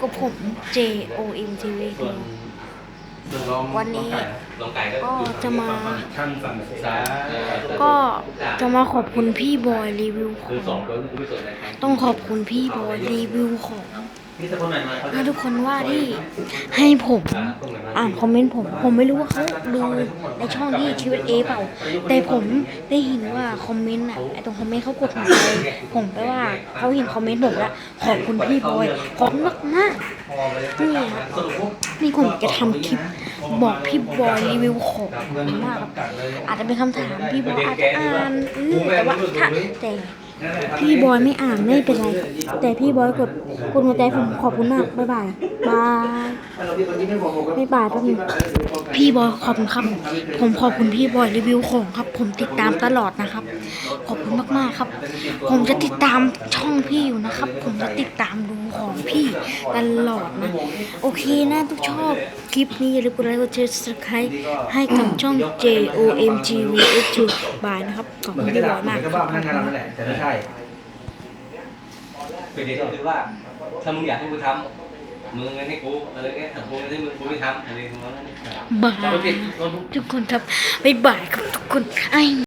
กับผม J O M T V ส่วนส่วนลองวันนี้ ลองไก่ก็ก็จะมาขั้นสั่งศึกษาก็จะมาขอบคุณพี่บอยรีวิวขคืออสองง ตัวคือไม่สนนะครับต้องขอบคุณพี่บอยรีวิวของนี่ถ้าคนไหนมาเขาถ้าทุกคนว่าที่ให้ผม อ่าคนไหนมา อ่านคอมเมนต์ผม ผมไม่รู้ว่าเขาดูในช่องที่ชีวิตเอเปล่า แต่ผมได้เห็นว่าคอมเมนต์อะไอตรงคอมเมนต์เขากดหัวใจผมแปลว่าเขาเห็นคอมเมนต์ผมแล้วขอบคุณพี่บอยขอบมากมากนี่ครับนี่ผมจะทำคลิปบอกพี่บอยรีวิวของมากครับอาจจะเป็นคำถามพี่บอยอาจจะอ่านแต่ว่าถ้าแต่พี่บอยไม่อ่านไม่เป็นไร แต่พี่บอยกดกดหัวใจผมขอบคุณมาก บ๊ายบาย บาย บ๊ายบายแป๊บนึงพี่บอยขอบคุณครับ ผมขอบคุณพี่บอยรีวิวของครับ ผมติดตามตลอดนะครับ ขอบคุณมากๆครับ ผมจะติดตามช่องพี่อยู่นะครับ ผมจะติดตามดูของพี่ตลอดนะ โอเคนะทุกชอบคลิปนี้อย่าลืมกดไลค์กดแชร์ subscribe ให้กับช่อง J O M G V H 2 by นะครับขอบเหมืคุอนณกระพี่บดาอษยเหมืมาอกนกับคว่ารับพนักงานเรานั่นแหละแต่ไม่ใช่เป็นเด็กคือว่าถ้ามึงอยากให้กูทำ มึงเงินให้กูอะไรเงี้ยถ้ากูไม่ได้มึงกูไม่ทำอะไรของเราเนี่ยบายทุกคนครับบ๊ายบายครับทุกคนไอ้